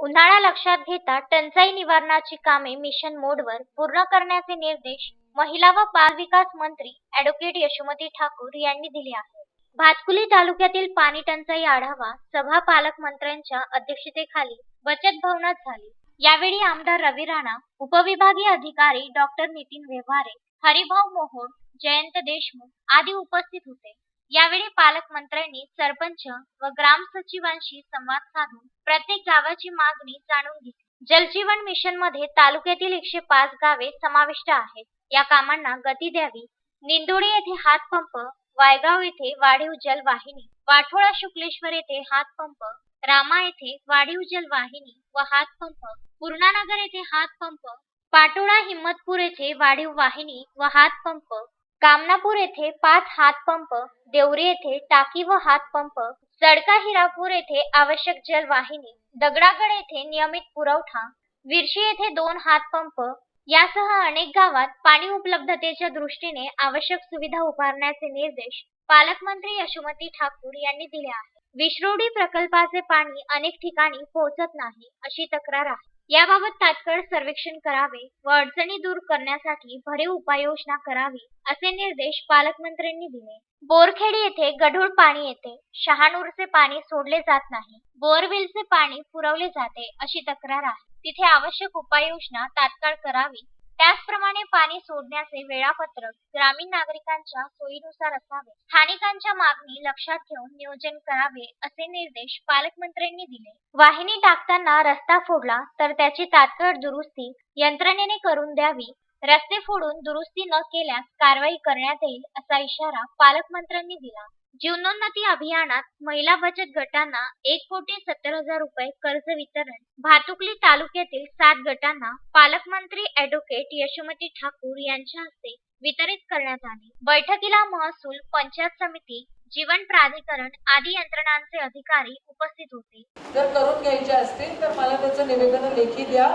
उन्हाळा लक्षात घेता टंचाई निवारणाची कामे मिशन मोडवर पूर्ण करण्याचे निर्देश महिला व बाल विकास मंत्री ॲडव्होकेट यशोमती ठाकूर यांनी दिले आहेत. भातकुली तालुक्यातील पाणी टंचाई आढावा सभा पालकमंत्र्यांच्या अध्यक्षतेखाली बचत भवनात झाली. यावेळी आमदार रवी राणा उपविभागीय अधिकारी डॉक्टर नितीन व्यवहारे हरिभाऊ मोहोड जयंत देशमुख आदी उपस्थित होते. यावेळी पालकमंत्र्यांनी सरपंच व ग्राम सचिवांशी संवाद साधून प्रत्येक गावाची मागणी जाणून घेतली. जलजीवन मिशनमध्ये तालुक्यातील एकशे पाच गावे समाविष्ट आहेत. या कामांना गती द्यावी. निंदोडी येथे हातपंप वायगाव येथे वाढीव जल वाहिनी वाठोळा शुक्लेश्वर येथे हातपंप रामा येथे वाढीव जल वाहिनी व हातपंप पूर्णानगर येथे हातपंप पाटोळा हिम्मतपूर येथे वाढीव वाहिनी व हातपंप कामनापूर येथे पाच हातपंप देवरी येथे टाकी व हातपंप सडका हिरापूर येथे आवश्यक जलवाहिनी दगडागड येथे नियमित पुरवठा विरशी येथे दोन हातपंप यासह अनेक गावात पाणी उपलब्धतेच्या दृष्टीने आवश्यक सुविधा उभारण्याचे निर्देश पालकमंत्री यशोमती ठाकूर यांनी दिले आहेत. विश्रोडी प्रकल्पाचे पाणी अनेक ठिकाणी पोहोचत नाही अशी तक्रार आहे. याबाबत तात्काळ सर्वेक्षण करावे व अडचणी दूर करण्यासाठी भरीव उपाययोजना करावी असे निर्देश पालकमंत्र्यांनी दिले. बोरखेडी येथे गढूळ पाणी येते. शहानूरचे पाणी सोडले जात नाही. बोरवेलचे पाणी पुरवले जाते अशी तक्रार आहे. तिथे आवश्यक उपाययोजना तात्काळ करावी त्याचप्रमाणे पाणी सोडण्याचे वेळापत्रक ग्रामीण नागरिकांच्या सोयीनुसार असावे. स्थानिकांच्या मागणी लक्षात घेऊन नियोजन करावे असे निर्देश पालकमंत्र्यांनी दिले. वाहिनी टाकताना रस्ता फोडला तर त्याची तात्काळ दुरुस्ती यंत्रणेने करून द्यावी. रस्ते फोडून दुरुस्ती न केल्यास कारवाई करण्यात येईल असा इशारा पालकमंत्र्यांनी दिला. जीवनोन्नती अभियानात महिला बचत गटांना एक कोटी सत्तर हजार रुपये कर्ज वितरण भातुकली तालुक्यातील सात गटांना पालकमंत्री ॲडव्होकेट यशोमती ठाकूर यांच्या हस्ते वितरित करण्यात आले. बैठकीला महसूल पंचायत समिती जीवन प्राधिकरण आदी यंत्रणांचे अधिकारी उपस्थित होते. जर करून घ्यायचे असतील तर मला त्याचं निवेदन लेखी द्या.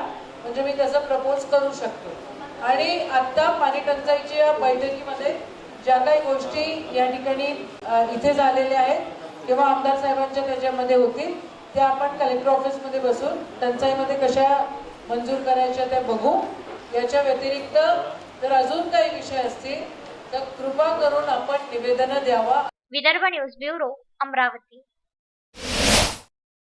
म्हणजे मी त्याचं प्रपोज करू शकतो. आणि आता पाणी टंचाईच्या बैठकीमध्ये ज्या काही गोष्टी या ठिकाणी इथे झालेल्या आहेत किंवा आमदार साहेबांच्या त्याच्यामध्ये होतील त्या आपण कलेक्टर ऑफिसमध्ये बसून टंचाईमध्ये कशा मंजूर करायच्या त्या बघू. याच्या व्यतिरिक्त जर अजून काही विषय असतील तर कृपा करून आपण निवेदनं द्यावा. Vidarbha news bureau Amravati.